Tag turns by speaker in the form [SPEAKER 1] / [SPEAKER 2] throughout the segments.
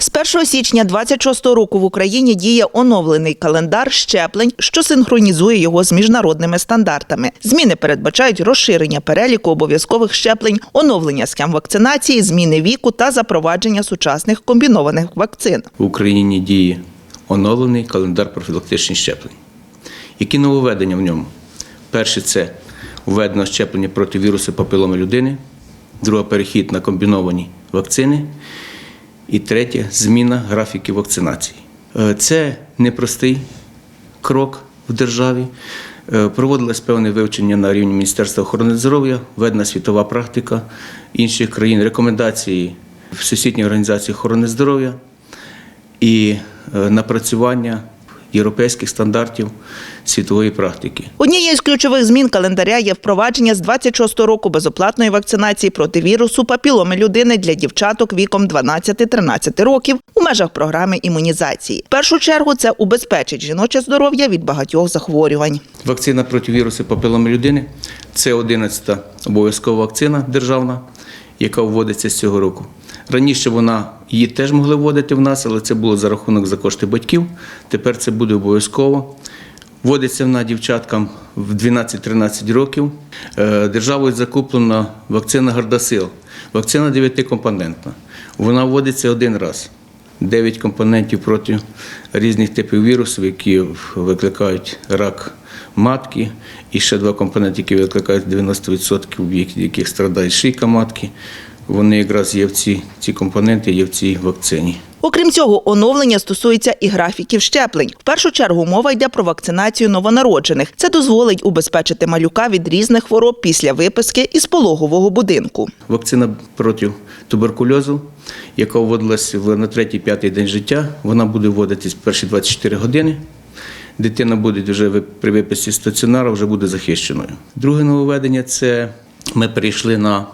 [SPEAKER 1] З 1 січня 26 року в Україні діє оновлений календар щеплень, що синхронізує його з міжнародними стандартами. Зміни передбачають розширення переліку обов'язкових щеплень, оновлення схем вакцинації, зміни віку та запровадження сучасних комбінованих вакцин.
[SPEAKER 2] В Україні діє оновлений календар профілактичних щеплень. Які нововведення в ньому? Перше це введено щеплення проти вірусу папіломи людини, друге перехід на комбіновані вакцини. І третє зміна графіки вакцинації. Е, Це непростий крок в державі. Е, Проводилось певне вивчення на рівні Міністерства охорони здоров'я, введена світова практика інших країн, рекомендації Всесвітньої організації охорони здоров'я і е, напрацювання європейських стандартів світової практики.
[SPEAKER 1] Однією з ключових змін календаря є впровадження з 26 року безоплатної вакцинації проти вірусу папіломи людини для дівчаток віком 12-13 років у межах програми імунізації. В першу чергу це убезпечить жіноче здоров'я від багатьох захворювань.
[SPEAKER 2] Вакцина проти вірусу папіломи людини це 11-та обов'язкова вакцина державна, яка вводиться з цього року. Раніше вона її теж могли вводити в нас, але це було за рахунок за кошти батьків. Тепер це буде обов'язково. Вводиться вона дівчаткам в 12-13 років. Е, Державою закуплена вакцина Гардасил. Вакцина 9-компонентна. Вона вводиться один раз. 9 компонентів проти різних типів вірусів, які викликають рак матки, і ще два компоненти, які викликають 90%, від яких страдає шийка матки. Вони якраз є в ці, ці компоненти, є в цій вакцині.
[SPEAKER 1] Окрім цього, оновлення стосується і графіків щеплень. В першу чергу мова йде про вакцинацію новонароджених. Це дозволить убезпечити малюка від різних хвороб після виписки із пологового будинку.
[SPEAKER 2] Вакцина проти туберкульозу, яка вводилась на третій-п'ятий день життя, вона буде вводитись перші 24 години. Дитина буде вже при виписці стаціонару вже буде захищеною. Друге нововведення це ми перейшли на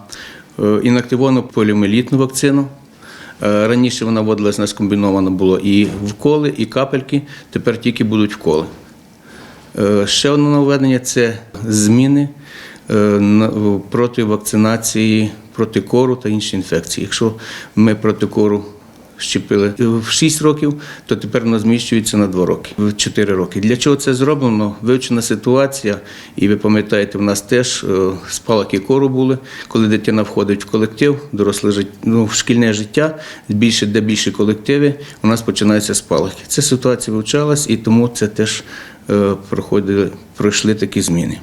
[SPEAKER 2] інактивовану поліомелітну вакцину. Е, Раніше вона вводилась, нас комбіновано було і вколи, і капельки, тепер тільки будуть вколи. Е, Ще одне нововведення це зміни е, проти вакцинації проти кору та інші інфекції. Якщо ми проти кору щепили в 6 років, то тепер вона зміщується на 2 роки, в 4 роки. Для чого це зроблено? Вивчена ситуація, і ви пам'ятаєте, в нас теж е, спалахи кору були, коли дитина входить в колектив, доросле життя, ну, в шкільне життя, більше, де більше колективи, у нас починаються спалахи. Ця ситуація вивчалась, і тому це теж е, проходили, пройшли такі зміни.